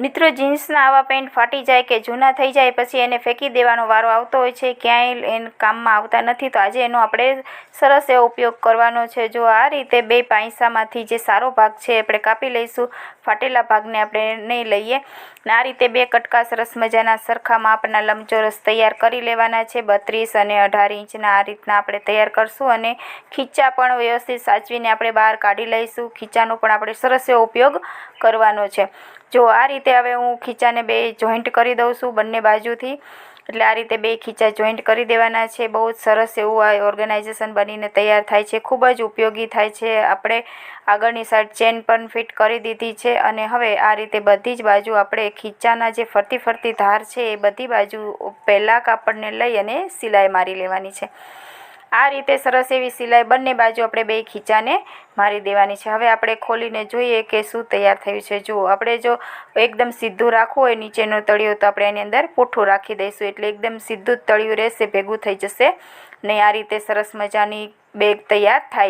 મિત્રો, જીન્સના આવા પેન્ટ ફાટી જાય કે જૂના થઈ જાય, પછી એને ફેંકી દેવાનો વારો આવતો હોય છે, ક્યાંય એને કામમાં આવતા નથી. તો આજે એનો આપણે સરસ એવો ઉપયોગ કરવાનો છે. જો આ રીતે બે પાંસામાંથી જે સારો ભાગ છે, આપણે કાપી લઈશું. ફાટેલા ભાગને આપણે નહીં લઈએ. ને આ રીતે બે કટકા સરસ મજાના સરખા માપના લંબચોરસ તૈયાર કરી લેવાના છે, બત્રીસ અને અઢાર ઇંચના આ રીતના આપણે તૈયાર કરશું અને ખીચા પણ વ્યવસ્થિત સાચવીને આપણે બહાર કાઢી લઈશું. ખીચાનો પણ આપણે સરસ ઉપયોગ કરવાનો છે. જો આ રીતે હવે હું ખીચાને બે જોઈન્ટ કરી દઉં છું બંને બાજુથી. એટલે આ રીતે બે ખીચા જોઈન્ટ કરી દેવાના છે. બહુ જ સરસ એવું આ ઓર્ગેનાઇઝેશન બનીને તૈયાર થાય છે. ખૂબ જ ઉપયોગી થાય છે. આપણે આગળની સાઈડ ચેન પણ ફિટ કરી દીધી છે અને હવે આ રીતે બધી જ બાજુ આપણે ખીચાના જે ફરતી ફરતી ધાર છે એ બધી બાજુ પહેલાં કાપડને લઈ અને સિલાઈ મારી લેવાની છે. આ રીતે સરસ એવી સિલાઈ બંને બાજુ આપણે બે ખીચાને મારી દેવાની છે. હવે આપણે ખોલીને જોઈએ કે શું તૈયાર થયું છે. જુઓ, આપણે જો એકદમ સીધું રાખવું હોય નીચેનો તળિયો તો આપણે એની અંદર પૂઠું રાખી દઈશું. એટલે એકદમ સીધું જ તળિયું રહેશે, ભેગું થઈ જશે ને આ રીતે સરસ મજાની બેગ તૈયાર થાય